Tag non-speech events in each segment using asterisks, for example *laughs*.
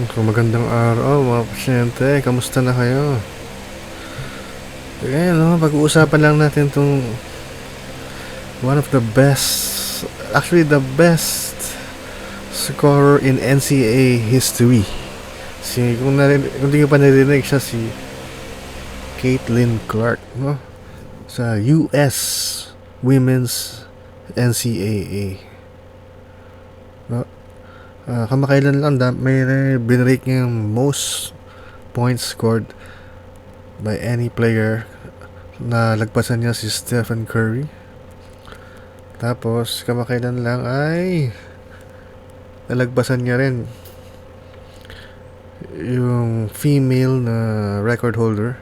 So, magandang araw mga pasyente. Kamusta na kayo? Ayan, no? Pag-uusapan lang natin itong one of the best, actually the best scorer in NCAA history. Si, kung, narin, kung di ko pa narinig siya, si Caitlin Clark, no? Sa US Women's NCAA. No? Ah, kamakailan lang da, may binrake niya yung most points scored by any player na lagpasan niya si Stephen Curry. Tapos, kamakailan lang ay nalagpasan niya rin yung female na record holder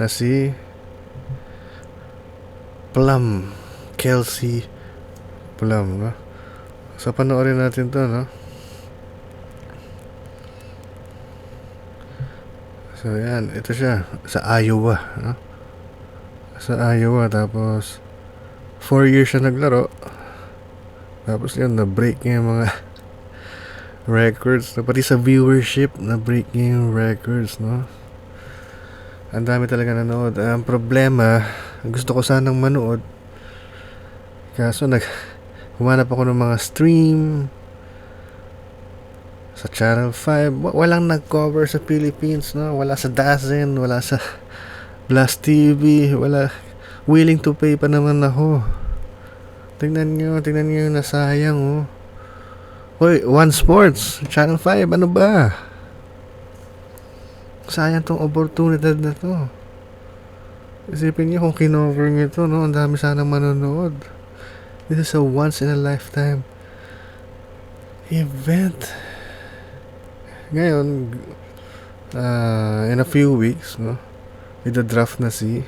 na si Plum Kelsey Plum no? so panoorin natin to no So yan, ito siya sa Iowa, no? Sa Iowa tapos 4 years siya naglaro. Tapos yun, na-break niya yung mga *laughs* records. Pati sa viewership, na-break niya yung records, no? Ang dami talaga nanood. Ang problema, gusto ko sanang manood. Kaso nag humanap ako ng mga stream, sa Channel 5 wa- walang nag-cover sa Philippines no wala sa Dazen wala sa Blast TV wala willing to pay pa naman ako tingnan nyo tingnan nyo nasayang oh Hoy, One Sports, Channel 5, ano ba? Sayang tong opportunity na to. Isipin niyo kung kinover niyo to, no? Ang dami sanang manonood. This is a once in a lifetime event. Ngayon, uh, in a few weeks, no, ida-draft na si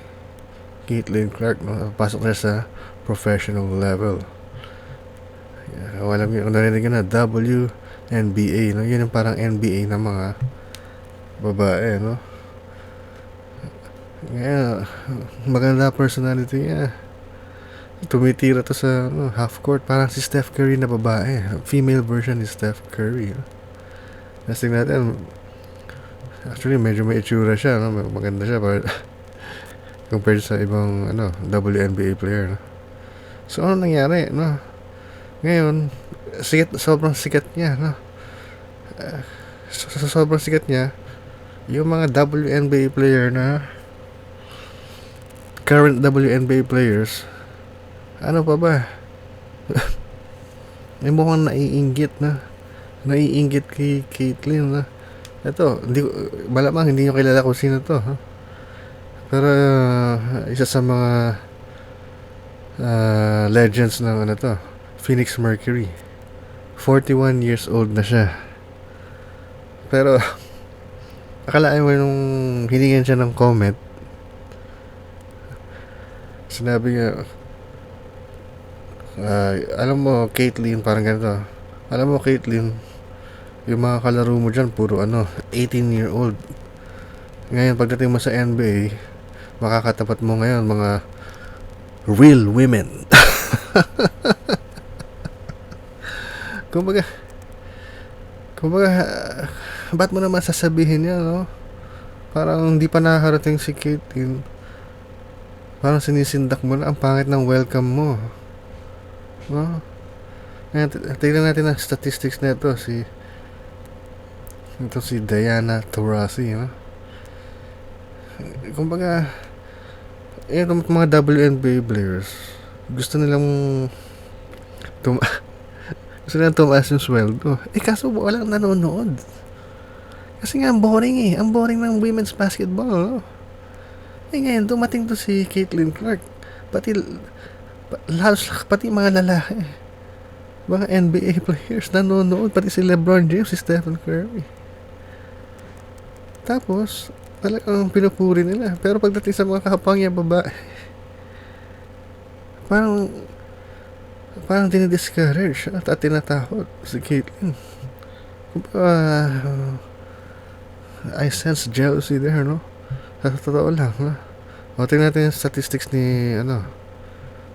Caitlin Clark, no, pasok na sa professional level. Yeah, alam niyo, kung narinig na, WNBA, no, yun yung parang NBA ng mga babae, no. Ngayon, maganda personality niya. Tumitira to sa ano, half court, parang si Steph Curry na babae. Female version ni Steph Curry. No? Tapos tingnan natin, actually medyo may itsura siya, no? maganda siya but *laughs* compared sa ibang ano, WNBA player. No? So ano nangyari, no? Ngayon, sikat, sobrang sikat niya, no? Uh, so, so, sobrang sikat niya, yung mga WNBA player na current WNBA players, ano pa ba? *laughs* may mukhang naiinggit na naiinggit kay Caitlyn na ito, hindi malamang hindi nyo kilala kung sino to ha? pero uh, isa sa mga uh, legends ng ano to Phoenix Mercury. 41 years old na siya. Pero *laughs* akalain mo nung hiningan siya ng comment sinabi niya uh, alam mo Caitlyn parang ganito alam mo Caitlyn yung mga kalaro mo dyan, puro ano, 18 year old. Ngayon, pagdating mo sa NBA, makakatapat mo ngayon mga real women. *laughs* kumbaga, kumbaga, ba't mo naman sasabihin niya, no? Parang hindi pa nakakarating si Caitlyn. Parang sinisindak mo na ang pangit ng welcome mo. No? Ngayon, tignan natin ang statistics na. Si ito si Diana Taurasi, no? Kumbaga, eh, itong mga WNBA players, gusto nilang tum *laughs* gusto nilang tumaas yung sweldo. Eh, kaso walang nanonood. Kasi nga, boring eh. Ang boring ng women's basketball, no? Eh, ngayon, dumating to si Caitlin Clark. Pati, halos pati mga lalaki. Mga NBA players nanonood. Pati si LeBron James, si Stephen Curry. Tapos, talagang pinupuri nila. Pero pagdating sa mga kakapangya babae, parang, parang dinidiscourage at, at tinatakot si Caitlyn. Uh, I sense jealousy there, no? Sa totoo lang, no? O, tingnan natin yung statistics ni, ano,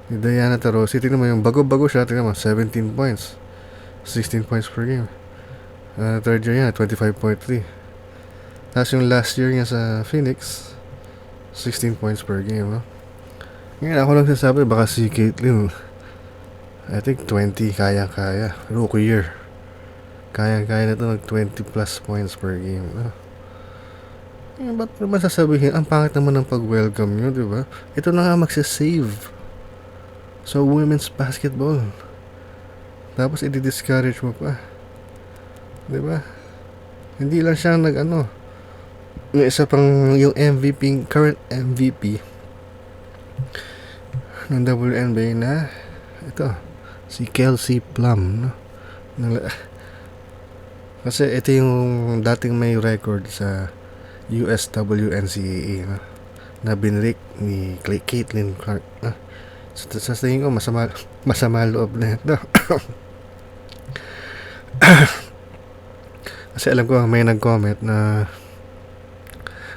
ni Diana Tarosi. Tingnan mo yung bago-bago siya. Tingnan mo, 17 points. 16 points per game. Uh, third year niya, 25.3. Tapos yung last year niya sa Phoenix, 16 points per game. No? Ngayon ako lang sasabi, baka si Caitlyn, I think 20, kaya-kaya. Rookie year. Kaya-kaya na mag 20 plus points per game. No? Eh, ba't naman sasabihin, ang pangit naman ng pag-welcome nyo, di ba? Ito na nga magsasave sa women's basketball. Tapos i-discourage mo pa. Di ba? Hindi lang siya nag ano. Yung isa pang yung MVP, current MVP ng WNBA na ito, si Kelsey Plum. No? Kasi ito yung dating may record sa USWNCAA no? na binrik ni Caitlin Clark. No? So, sa tingin ko, masama, *coughs* masama loob na ito. *coughs* *coughs* Kasi alam ko, may nag-comment na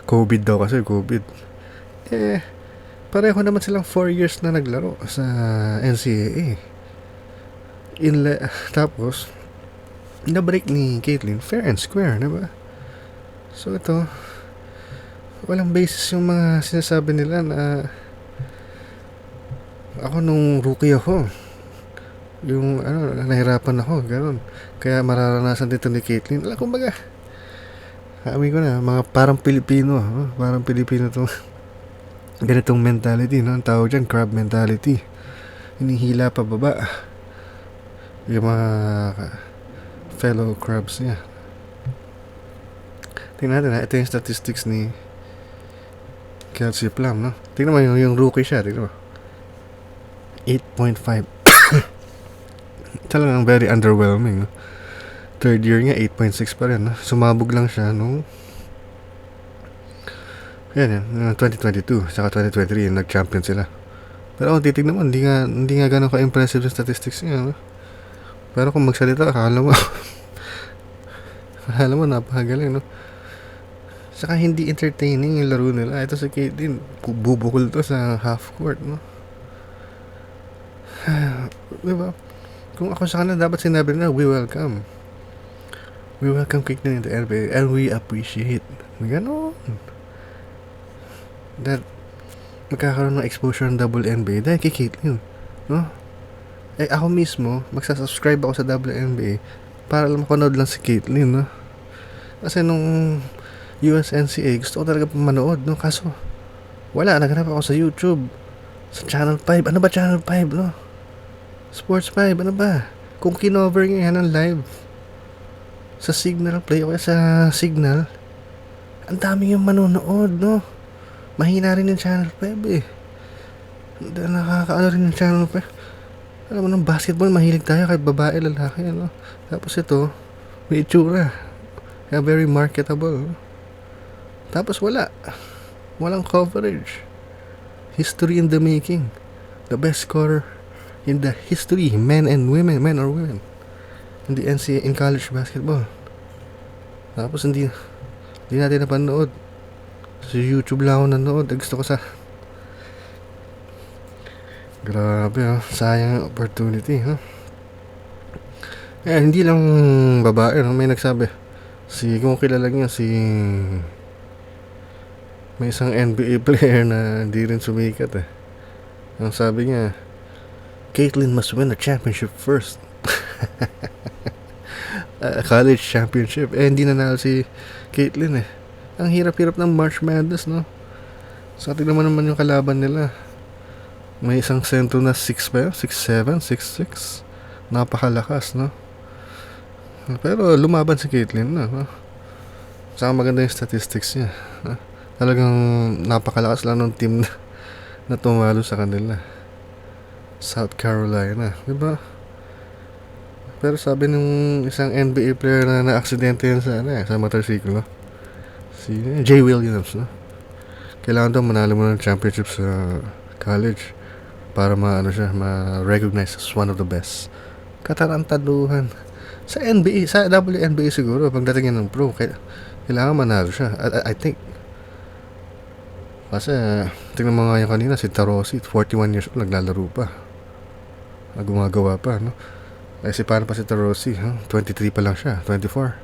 COVID daw kasi, COVID. Eh, pareho naman silang 4 years na naglaro sa NCAA. Inle *laughs* tapos, na-break ni Caitlyn, fair and square, di ba? So, ito, walang basis yung mga sinasabi nila na ako nung rookie ako, yung ano, nahirapan ako, ganun. Kaya mararanasan dito ni Caitlyn. Alam, kumbaga, amin ko na, mga parang Pilipino, no? parang Pilipino to *laughs* ganitong mentality, no? Ang tawag dyan, crab mentality. Hinihila pa baba. Yung mga fellow crabs niya. Tingnan natin, ha? ito yung statistics ni Kelsey Plum, no? Tingnan mo yung, yung rookie siya, tingnan mo. 8.5 *coughs* talagang very underwhelming. No? Third year niya, 8.6 pa rin. Sumabog lang siya nung yan yan, nung 2022, saka 2023, nag-champion sila. Pero kung titignan mo, hindi nga, hindi nga ganun ka-impressive yung statistics niya. No? Pero kung magsalita, akala mo, *laughs* akala mo, napakagaling, no? Saka hindi entertaining yung laro nila. Ito si Caitlyn, bubukol to sa half court, no? *sighs* diba? Kung ako sa kanila, dapat sinabi na, we welcome. We welcome Caitlyn in the NBA and we appreciate. Ganon. That magkakaroon ng exposure ng double NBA dahil kay Caitlyn. No? Eh, ako mismo, magsasubscribe ako sa WNBA para lang mapanood lang si Caitlyn, no? Kasi nung USNCA, gusto ko talaga manood, no? Kaso, wala, naghanap ako sa YouTube. Sa Channel 5. Ano ba Channel 5, no? Sports 5, ano ba? Kung kinover niya yan ng live sa Signal Play o sa Signal, ang dami yung manonood, no? Mahina rin yung Channel 5, eh. Nakakaano rin yung Channel 5. Alam mo, ng basketball, mahilig tayo kahit babae, lalaki, ano? Tapos ito, may itsura. Kaya very marketable. Tapos wala. Walang coverage. History in the making. The best scorer in the history, men and women, men or women, in the NCAA in college basketball. Tapos hindi, hindi natin napanood. Sa YouTube lang ako nanood. Gusto ko sa... Grabe ah, sayang ang opportunity, ha? Eh, hindi lang babae, no? may nagsabi. Si, kung kilala niyo, si... May isang NBA *laughs* player na hindi rin sumikat, eh. Ang sabi niya, Caitlyn must win the championship first. *laughs* Uh, college championship. Eh, hindi nanalo si Caitlyn eh. Ang hirap-hirap ng March Madness, no? So, tignan mo naman yung kalaban nila. May isang sentro na 6 ba yun? 6'7", 6'6". Napakalakas, no? Pero lumaban si Caitlyn na, no? Saka maganda yung statistics niya. No? Talagang napakalakas lang ng team na, na tumalo sa kanila. South Carolina, di ba? Pero sabi nung isang NBA player na na-aksidente yan sa, ano, eh, sa motorcycle? Si Jay Williams, no? Kailangan daw manalo mo ng championship sa college para ma-ano siya, ma-recognize as one of the best. Katarantaduhan. Sa NBA, sa WNBA siguro, pagdating yan ng pro, kailangan manalo siya. I, I think. Kasi, tingnan mo nga yung kanina, si Tarosi, 41 years old, naglalaro pa. Gumagawa pa, no? Eh, si paano pa si Tarosi, huh? 23 pa lang siya, 24.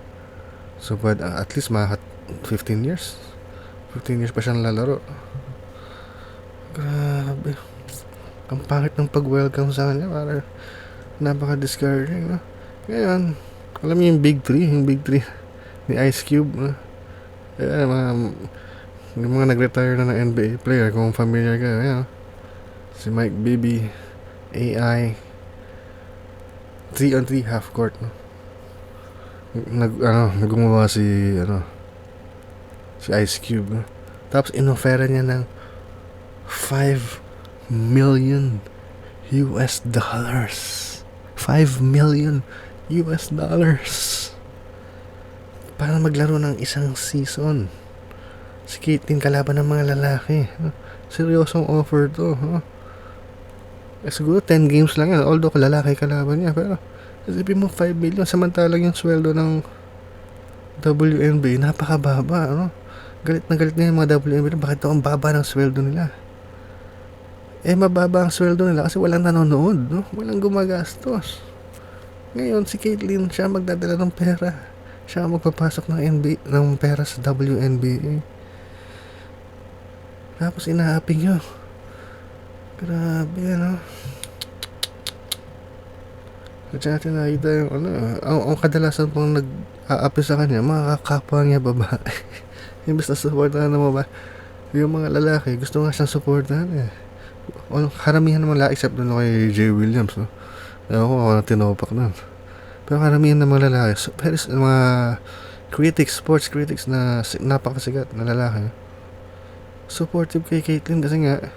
So, pwede, at least mga 15 years. 15 years pa siyang lalaro. Grabe. Ang pangit ng pag-welcome sa kanya. Para napaka-discouraging, no? Ngayon, alam niyo yung Big 3, yung Big 3 *laughs* ni Ice Cube, no? Ayan, mga, yung mga nag-retire na ng NBA player, kung familiar ka, ayan, si Mike Bibby, AI, 3 on 3 half court, no? Nag, ano, nagumawa si, ano, si Ice Cube, no? Tapos, inofera niya ng 5 million US dollars. 5 million US dollars. Para maglaro ng isang season. Si Caitlyn kalaban ng mga lalaki. no? Seryosong offer to. no? Eh, siguro 10 games lang yan. Although lalaki kalaban niya. Pero isipin mo 5 million. Samantalang yung sweldo ng WNBA napakababa. Ano? Galit na galit na yung mga WNBA. Bakit daw ang baba ng sweldo nila? Eh, mababa ang sweldo nila kasi walang nanonood. No? Walang gumagastos. Ngayon, si Caitlyn, siya magdadala ng pera. Siya magpapasok ng, NBA, ng pera sa WNBA. Tapos inaapi nyo. Grabe, ano. At natin nakita yung, ano, ang, ang kadalasan pong nag-aapi sa kanya, mga kakapwa niya babae. *laughs* Imbes na supportahan ng babae. Yung mga lalaki, gusto nga siyang supportahan eh. O, karamihan naman la, except doon kay Jay Williams, no? Ewan ko ako na tinopak nun. Pero karamihan ng mga lalaki, so, pero s- mga critics, sports critics na si- napakasigat na lalaki, supportive kay Caitlyn kasi nga,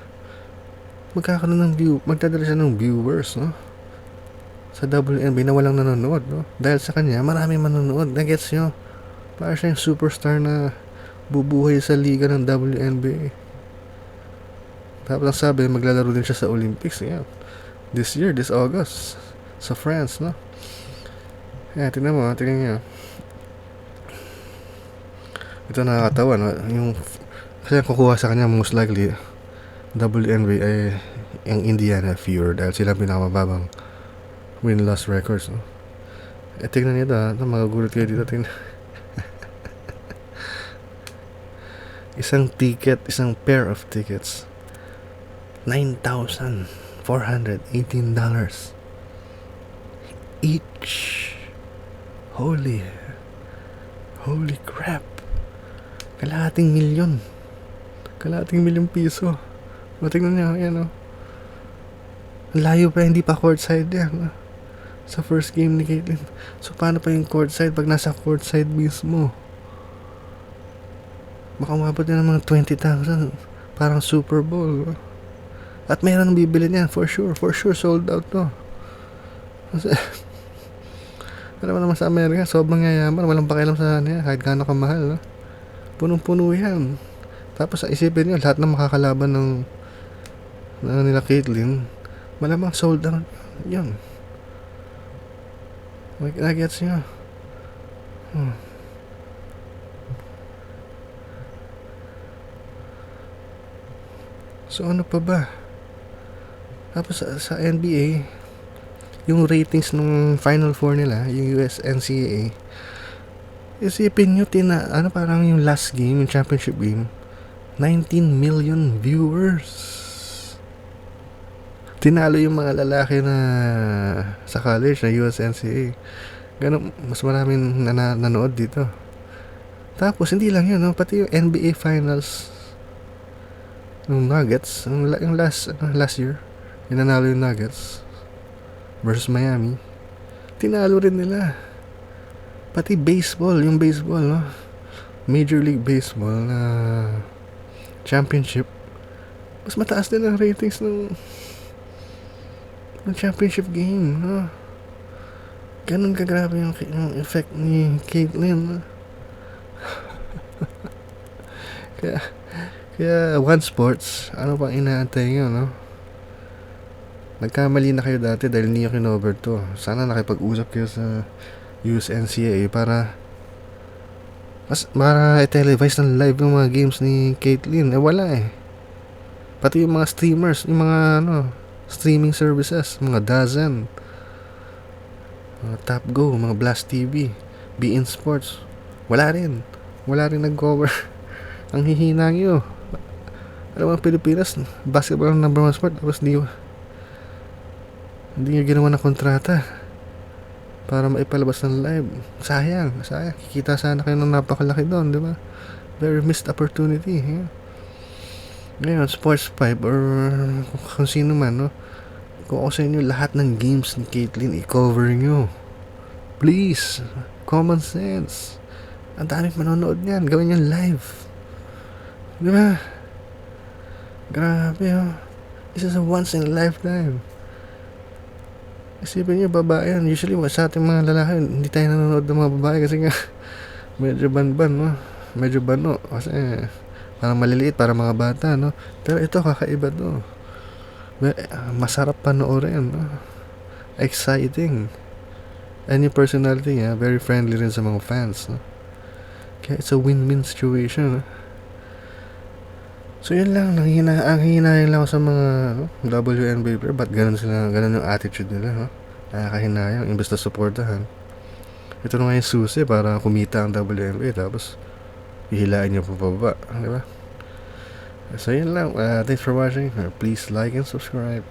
magkakaroon ng view, magdadala siya ng viewers, no? Sa WNBA na walang nanonood, no? Dahil sa kanya, marami manonood. Nagets nyo? Para siya yung superstar na bubuhay sa liga ng WNBA. Tapos ang sabi, maglalaro din siya sa Olympics. Yan. This year, this August. Sa France, no? Yan, tingnan mo, tingnan nyo. Ito nakakatawa, no? Yung, kasi kukuha sa kanya, most likely, WNBA ang Indiana Fever dahil sila ang pinakamababang win-loss records, no? Eh, tingnan nyo ito, ha? Magagulat kayo dito, tingnan. *laughs* isang ticket, isang pair of tickets, $9,418 each. Holy, holy crap. Kalahating milyon. Kalahating milyon piso. O, tingnan nyo, yan o. Ang layo pa, hindi pa courtside yan. ah. Sa first game ni Caitlyn. So, paano pa yung courtside pag nasa courtside mismo? Baka umabot na ng mga 20,000. Parang Super Bowl. At mayroon bibili niyan, for sure. For sure, sold out to. Kasi, *laughs* alam mo naman sa Amerika, sobrang yayaman. Walang pakialam sa niya, kahit gaano kamahal. No? Punong-puno yan. Tapos isipin niyo, lahat ng makakalaban ng na nila Caitlyn, malamang sold out. Yun. Mag- Nagets niyo. Hmm. So ano pa ba? Tapos sa, sa NBA, yung ratings ng Final Four nila, yung US NCAA, isipin nyo, tina, ano parang yung last game, yung championship game, 19 million viewers. Tinalo yung mga lalaki na sa college na US NCAA. Ganun, mas maraming nana, nanood dito. Tapos, hindi lang yun, no? pati yung NBA Finals ng Nuggets, yung, yung last, ano, last year, yung nanalo yung Nuggets versus Miami, tinalo rin nila. Pati baseball, yung baseball, no? Major League Baseball na championship, mas mataas din ang ratings ng ng championship game, no? Ganun kagrabe yung, yung effect ni Caitlyn, no? *laughs* kaya, kaya One Sports, ano pang inaantay nyo, no? Nagkamali na kayo dati dahil hindi nyo kinover to. Sana nakipag-usap kayo sa USNCAA para mas para i-televise ng live yung mga games ni Caitlyn. Eh wala eh. Pati yung mga streamers, yung mga ano, streaming services, mga Dazen, mga Tap Go, mga Blast TV, BN Sports. Wala rin. Wala rin nag-cover. *laughs* ang hihina nyo. Alam mo, Pilipinas, basketball ang number one sport, tapos di hindi nyo ginawa ng kontrata para maipalabas ng live. Sayang, sayang. Kikita sana kayo ng napakalaki doon, di ba? Very missed opportunity. Yeah. Ngayon, Sports 5 or kung sino man, no? Kung ako sa inyo, lahat ng games ni Caitlyn, i-cover nyo. Please. Common sense. Ang daming manonood niyan. Gawin nyo live. Di ba? Grabe, oh. This is a once in a lifetime. Isipin nyo, babae yan. Usually, sa ating mga lalaki, hindi tayo nanonood ng mga babae kasi nga, *laughs* medyo ban-ban, no? Medyo bano. Kasi, parang maliliit para mga bata, no? Pero ito, kakaiba to. Masarap panoorin, no? Exciting. And yung personality niya, very friendly rin sa mga fans, no? Kaya it's a win-win situation, no? So yun lang, nanghina, ang hinahin lang ako sa mga no, WNBA player, ba't ganun sila, ganun yung attitude nila, no? Nakakahinayang, imbes na supportahan. Ito na nga yung susi para kumita ang WNBA, tapos hihilain niyo pa pababa, di ba? So yun lang, uh, thanks for watching, Uh, please like and subscribe.